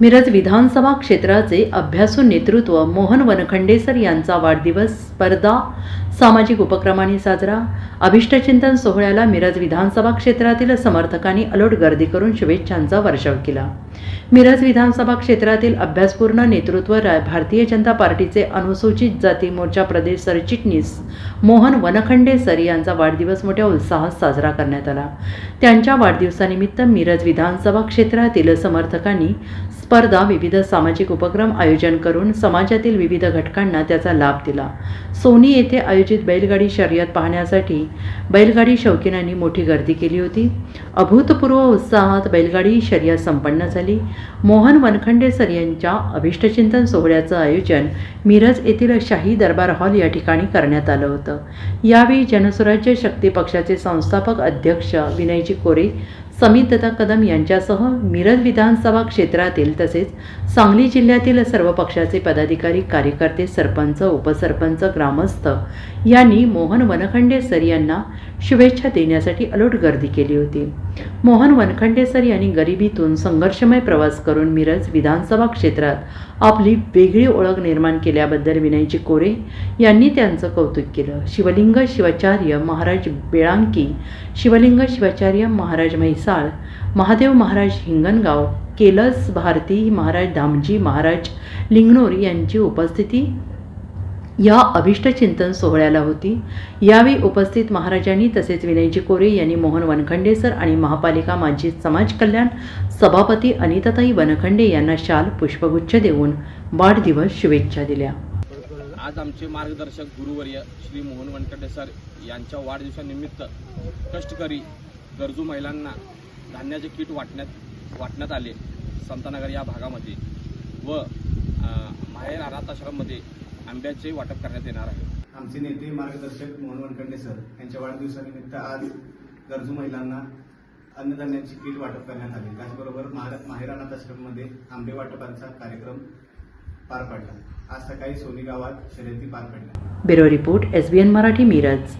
मिरज विधानसभा क्षेत्राचे अभ्यासू नेतृत्व मोहन वनखंडेसर यांचा वाढदिवस स्पर्धा सामाजिक उपक्रमांनी साजरा. अभिष्टचिंतन सोहळ्याला मिरज विधानसभा क्षेत्रातील समर्थकांनी अलोट गर्दी करून शुभेच्छांचा वर्षाव केला. मिरज विधानसभा क्षेत्रातील अभ्यासपूर्ण नेतृत्व भारतीय जनता पार्टीचे अनुसूचित जाती मोर्चा प्रदेश सरचिटणीस मोहन वनखंडे सर यांचा वाढदिवस मोठ्या उत्साहात साजरा करण्यात आला. त्यांच्या वाढदिवसानिमित्त मिरज विधानसभा क्षेत्रातील समर्थकांनी स्पर्धा विविध सामाजिक उपक्रम आयोजन करून समाजातील विविध घटकांना त्याचा लाभ दिला. सोनी येथे आयोजित बैलगाडी शर्यत पाहण्यासाठी बैलगाडी शौकीनांनी मोठी गर्दी केली होती. अभूतपूर्व उत्साहात बैलगाडी शर्यत संपन्न झाली. मोहन वनखंडेसर यांच्या अभिष्टचिंतन सोहळ्याचं आयोजन मिरज येथील शाही दरबार हॉल या ठिकाणी करण्यात आलं होतं. यावेळी जनसुराज्य शक्ती पक्षाचे संस्थापक अध्यक्ष विनयजी कोरे समित दत्ता कदम यांच्यासह मिरज विधानसभा क्षेत्रातील तसेच सांगली जिल्ह्यातील सर्व पक्षाचे पदाधिकारी कार्यकर्ते सरपंच उपसरपंच ग्रामस्थ यांनी मोहन वनखंडेसर यांना शुभेच्छा देण्यासाठी अलोट गर्दी केली होती. मोहन वनखंडेसर यांनी गरिबीतून संघर्षमय प्रवास करून मिरज विधानसभा क्षेत्रात आपली वेगळी ओळख निर्माण केल्याबद्दल विनयजी कोरे यांनी त्यांचं कौतुक केलं. शिवलिंग शिवाचार्य महाराज बेळांकी शिवलिंग शिवाचार्य महाराज म्हैसाळ महादेव महाराज हिंगणगाव केलस भारती महाराज धामजी महाराज लिंगणोर यांची उपस्थिती या अभिष्टचिंतन सोहळ्याला होती. यावेळी उपस्थित महाराजांनी तसेच विनयजी कोरे यांनी मोहन वनखंडेसर आणि महापालिका माजी समाज कल्याण सभापती अनिताताई वनखंडे यांना शाल पुष्पगुच्छ देऊन वाढदिवस शुभेच्छा दिल्या. आज आमचे मार्गदर्शक गुरुवर्य श्री मोहन वनखंडे सर यांच्या वाढदिवसानिमित्त कष्टकरी गरजू महिलांना धान्याचे किट वाटण्यात वाटण्यात आले संतनगर या भागामध्ये व माहेर अनाथ आश्रममध्ये आंब्याचे वाटप करण्यात येणार आहे. आमचे नेते मार्गदर्शक मोहन वनखंडे सर यांच्या वाढदिवसानिमित्त आज गरजू महिलांना अन्नधान्याची किट वाटप करण्यात आले. त्याचबरोबर महारा- माहेर अनाथ आश्रममध्ये आंबे वाटपांचा कार्यक्रम पार पडला. आज सकाळी सोनी गावात शर्यती पार पडल्या. Bureau report S B N Marathi Miraj.